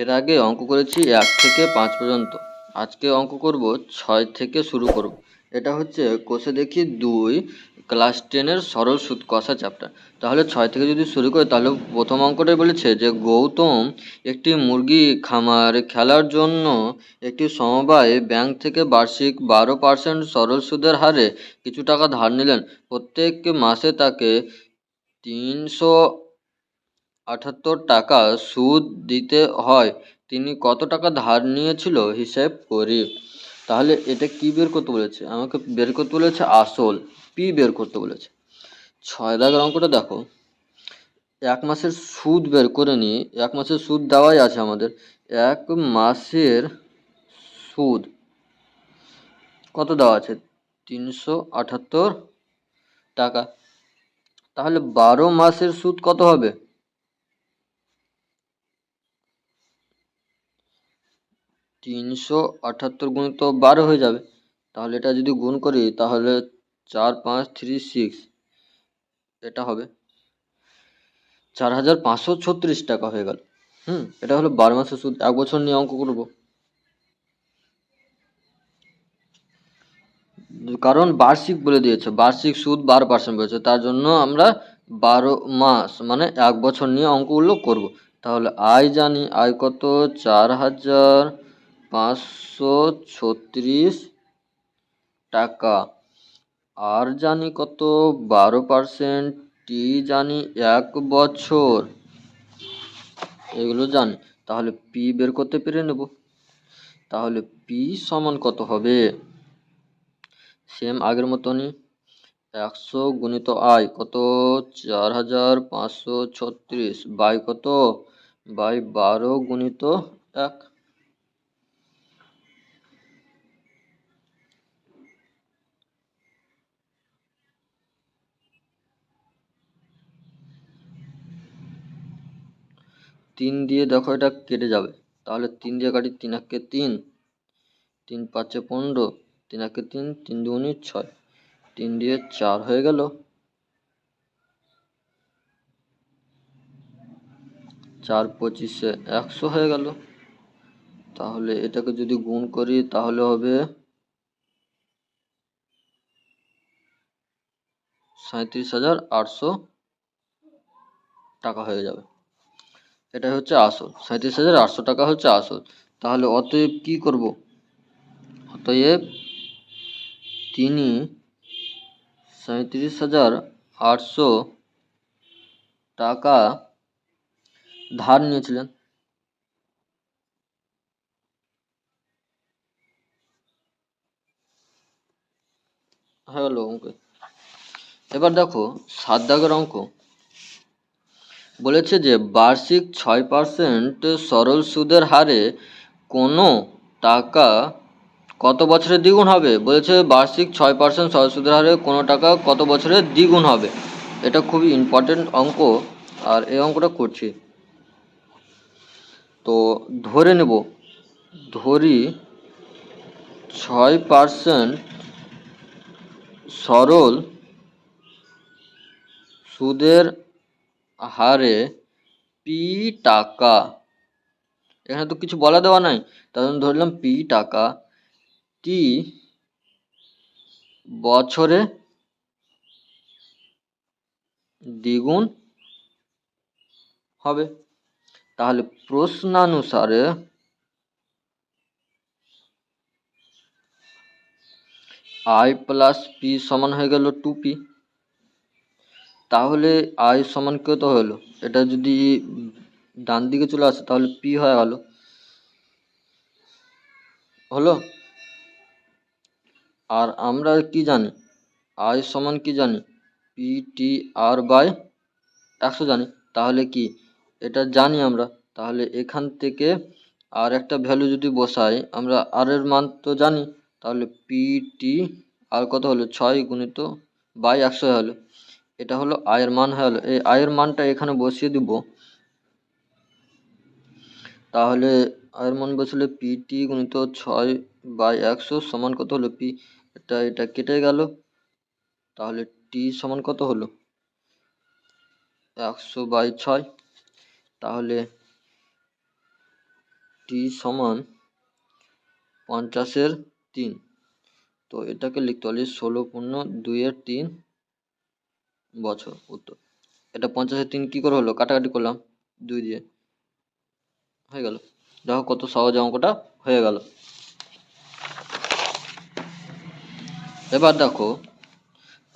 এর আগে অঙ্ক করেছি এক থেকে পাঁচ পর্যন্ত। আজকে অঙ্ক করব ছয় থেকে শুরু করব। এটা হচ্ছে কোষে দেখি দুই, ক্লাস টেনের সরল সুদ কষা চ্যাপ্টার। তাহলে ছয় থেকে যদি শুরু করি, তাহলে প্রথম অঙ্কটাই বলেছে যে গৌতম একটি মুরগি খামার খেলার জন্য একটি সমবায় ব্যাংক থেকে বার্ষিক বারো পার্সেন্ট সরল সুদের হারে কিছু টাকা ধার নিলেন। প্রত্যেক মাসে তাকে তিনশো আটাত্তর টাকা সুদ দিতে হয়। তিনি কত টাকা ধার নিয়েছিল? হিসেব করি। তাহলে এটা কি বের করতে বলেছে? আমাকে বের করতে বলেছে আসল। পি বের করতে বলেছে। ছয় দাগের অঙ্কটা দেখো। এক মাসের সুদ বের করে নিই এক মাসের সুদ দেওয়াই আছে আমাদের। এক মাসের সুদ কত দেওয়া আছে? তিনশো আটাত্তর টাকা। তাহলে বারো মাসের সুদ কত হবে? তিনশো আটাত্তর গুণিত বারো হয়ে যাবে। তাহলে এটা যদি গুণ করি, তাহলে চার পাঁচ থ্রি সিক্স, এটা হবে চার হাজার পাঁচশো ছত্রিশ টাকা হয়ে গেল। হুম, এটা হলো বারো মাসের সুদ, এক বছর নিয়ে অঙ্ক করব। কারণ বার্ষিক বলে দিয়েছে, বার্ষিক সুদ বারো পার্সেন্ট বলেছে, তার জন্য আমরা বারো মাস মানে এক বছর নিয়ে অঙ্কগুলো করব। তাহলে আয় জানি, আয় কত? চার হাজার পাঁচশো ছত্রিশ টাকা। আর জানি কত? বারো পার্সেন্ট টি জানি এক বছর। এগুলো জানি। তাহলে পি বের করতে পেরে নেব। তাহলে পি সমান কত হবে? সেম আগের মতনই। একশো গুণিত আয় কত? চার হাজার পাঁচশো ছত্রিশ। বাই কত? বাই বারো গুণিত এক। তিন দিয়ে দেখো এটা কেটে যাবে। তাহলে তিন দিয়ে কাটি তিন একে তিন তিন পাঁচে পনেরো, তিন একে তিন তিন দুগুণে ছয়, তিন দিয়ে চার হয়ে গেল। চার পঁচিশে একশো হয়ে গেল। তাহলে এটাকে যদি গুণ করি তাহলে হবে সাঁত্রিশ হাজার আটশো টাকা হয়ে যাবে। এটাই হচ্ছে আসল। সাঁত্রিশ হাজার আটশো টাকা হচ্ছে আসল। তাহলে অতএব কি করব? অতএব তিনি সাঁত্রিশ হাজার আটশো টাকা ধার নিয়েছিলেন। হয়ে গেল অঙ্ক। এবার দেখো সাত দাগের অঙ্ক। বলেছে যে বার্ষিক ছয় পার্সেন্ট সরল সুদের হারে কোনো টাকা কত বছরে দ্বিগুণ হবে? বলেছে বার্ষিক ছয় পার্সেন্ট সরল সুদের হারে কোনো টাকা কত বছরে দ্বিগুণ হবে? এটা খুবই ইম্পর্টেন্ট অঙ্ক, আর এই অঙ্কটা করছি। তো ধরে নেব, ধরি ছয় পার্সেন্ট সরল সুদের হারে পি টাকা। এখানে তো কিছু বলা দেওয়া নাই। তার জন্য ধরলাম পি টাকা। টি বছরে দ্বিগুণ হবে। তাহলে প্রশ্নানুসারে আই প্লাস পি সমান হয়ে গেল টু পি তাহলে আই সমান কত হলো? এটা যদি ডান দিকে চলে আসে, তাহলে পি হয়ে গেল। হলো? আর আমরা কি জানি? আই সমান কি জানি? পি টি আর বাই একশো জানি। তাহলে কি? এটা জানি আমরা। তাহলে এখান থেকে আর একটা ভ্যালু যদি বসাই, আমরা আর এর মান তো জানি। তাহলে পি টি আর কত হলো? ছয় গুণিত বাই একশো হলো। এটা হলো আয়ের মান, হয়ে গেলো এই আয়ের মানটা এখানে বসিয়ে দিব। তাহলে আয়ের মান বসলে পি টি গুণিত ছয় বাই একশো সমান কত হলো পি এটা এটা কেটে গেল। তাহলে টি সমান কত হলো? একশো বাই ছয়। তাহলে টি সমান পঞ্চাশের তিন। তো এটাকে লিখতে পারি ষোলো পূর্ণ দুইয়ের তিন। বছর, উত্তর। এটা পঞ্চাশের তিন কী করে হলো? কাটাকাটি করলাম, দুই দিয়ে। হয়ে গেল। দেখো কত সহজে অঙ্কটা হয়ে গেল। এবার দেখো,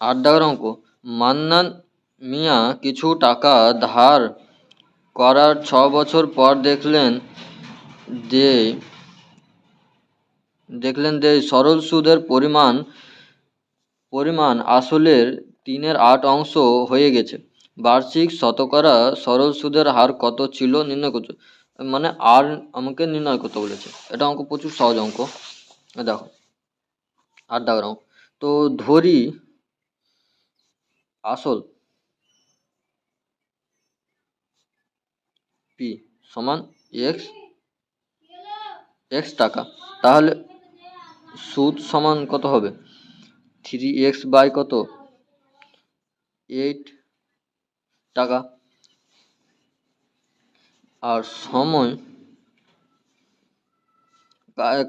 আট দাগের অঙ্ক। মান্নান মিয়া কিছু টাকা ধার করার ছ বছর পর দেখলেন যে দেখলেন যে সরল সুদের পরিমাণ পরিমাণ আসলের তিনের আট অংশ হয়ে গেছে। বার্ষিক শতকরা সরল সুদের হার কত ছিল নির্ণয় করতে মানে আর আমাকে নির্ণয় করতে বলেছে। এটা অঙ্ক প্রচুর সহজ অঙ্ক। দেখো, আর অঙ্ক তো ধরি, আসল পি সমান এক্স এক্স টাকা। তাহলে সুদ সমান কত হবে? থ্রি এক্স বাই কত? এইট টাকা। আর সময়?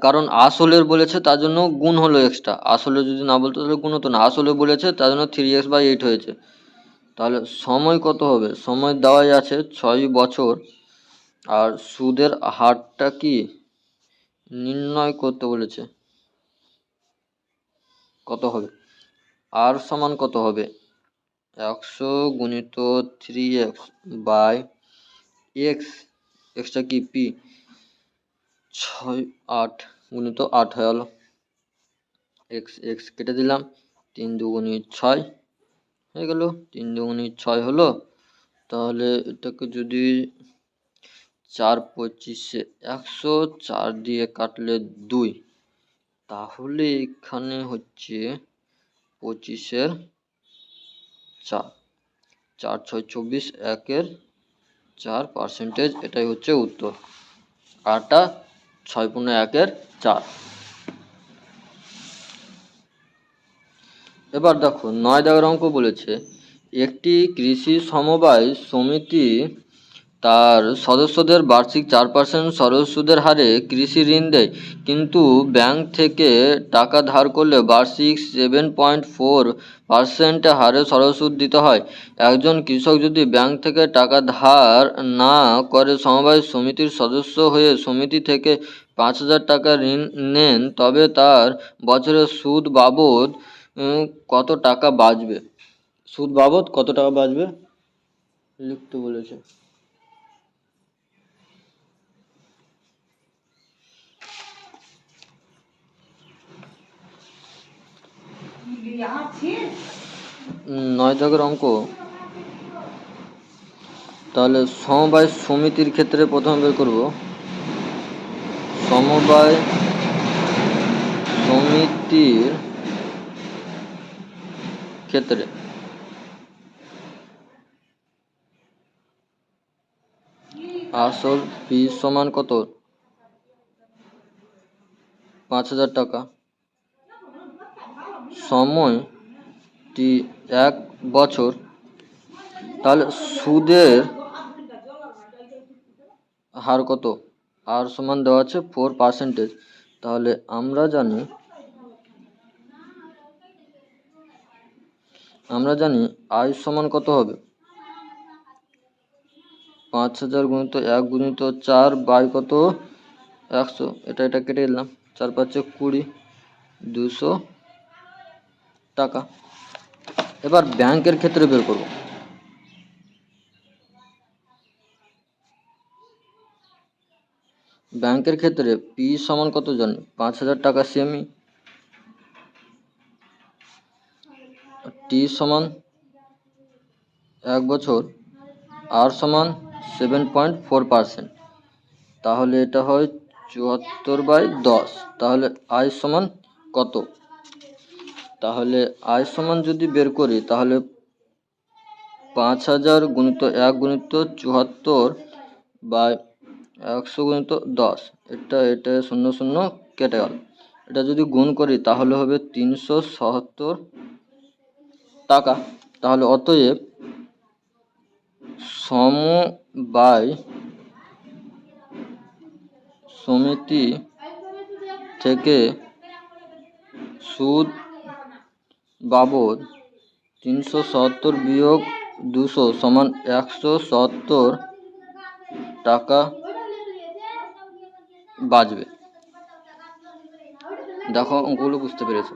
কারণ আসলের বলেছে তার জন্য গুণ হলো এক্সট্রা আসলে যদি না বলতো তাহলে গুণ হতো না। আসলে বলেছে তার জন্য থ্রি এক্স বাই এইট হয়েছে। তাহলে সময় কত হবে? সময় দেওয়াই আছে ছয় বছর। আর সুদের হারটা কি? নির্ণয় করতে বলেছে। কত হবে? আর সমান কত হবে? একশো গুণিত থ্রি এক্স বাই এক্স, এক্সটা কি? পি। ছয় আট গুণিত আট হয়ে গেল। এক্স এক্স কেটে দিলাম। তিন দুগুণি ছয় হয়ে গেল। তিন দুগুণি ছয় হলো। তাহলে এটাকে যদি চার পঁচিশে একশো চার দিয়ে কাটলে দুই। তাহলে এখানে হচ্ছে পঁচিশের চার। চার ছয় চব্বিশ একের চার পার্সেন্টেজ এটাই হচ্ছে উত্তর। আটটা ছয় পূর্ণ একের চার। এবার দেখো, নয় দাগের অঙ্ক বলেছে, একটি কৃষি সমবায় সমিতি তার সদস্যদের বার্ষিক চার পার্সেন্ট সরল সুদের হারে কৃষি ঋণ দেয়। কিন্তু ব্যাংক থেকে টাকা ধার করলে বার্ষিক সেভেন পয়েন্ট ফোর পার্সেন্ট হারে সরল সুদ দিতে হয়। একজন কৃষক যদি ব্যাংক থেকে টাকা ধার না করে সমবায় সমিতির সদস্য হয়ে সমিতি থেকে পাঁচ হাজার টাকা ঋণ নেন, তবে তার বছরের সুদ বাবদ কত টাকা বাঁচবে? সুদ বাবদ কত টাকা বাঁচবে? লিখতে বলেছে। নয় দাগের অঙ্ক। তাহলে সমবায় সমিতির ক্ষেত্রে প্রথমে বের করব। সমবায় সমিতির ক্ষেত্রে। আসল ফিস সমান কত? পাঁচ হাজার টাকা। সময় টি এক বছর, তাহলে সুদের হার কত? আর সমান দেওয়া আছে ফোর পার্সেন্টেজ তাহলে আমরা জানি আমরা জানি আয় সমান কত হবে? পাঁচ হাজার গুণিত এক গুণিত চার বাই কত? একশো। এটা এটা কেটে দিলাম। চার পাঁচে কুড়ি। দুশো টাকা। এবার ব্যাংকের ক্ষেত্রে বের করব। ব্যাংকের ক্ষেত্রে পি সমান কত জানি? পাঁচ হাজার টাকা সেমি টি সমান এক বছর। আর সমান সেভেন পয়েন্ট ফোর পার্সেন্ট তাহলে এটা হয় চুয়াত্তর বাই দশ। তাহলে আয় সমান কত? তাহলে আয় সমান যদি বের করি, তাহলে পাঁচ হাজার গুণিত এক গুণিত চুয়াত্তর বাই একশো গুণিত দশ। এটা এটা শূন্য শূন্য কেটে গেল। এটা যদি গুণ করি, তাহলে হবে তিনশো সত্তর টাকা। তাহলে অতএব সমবায় সমিতি থেকে সুদ বাবদ তিনশো সত্তর বিয়োগ দুশো সমান একশো সত্তর টাকা বাঁচবে দেখো অঙ্কগুলো বুঝতে পেরেছ।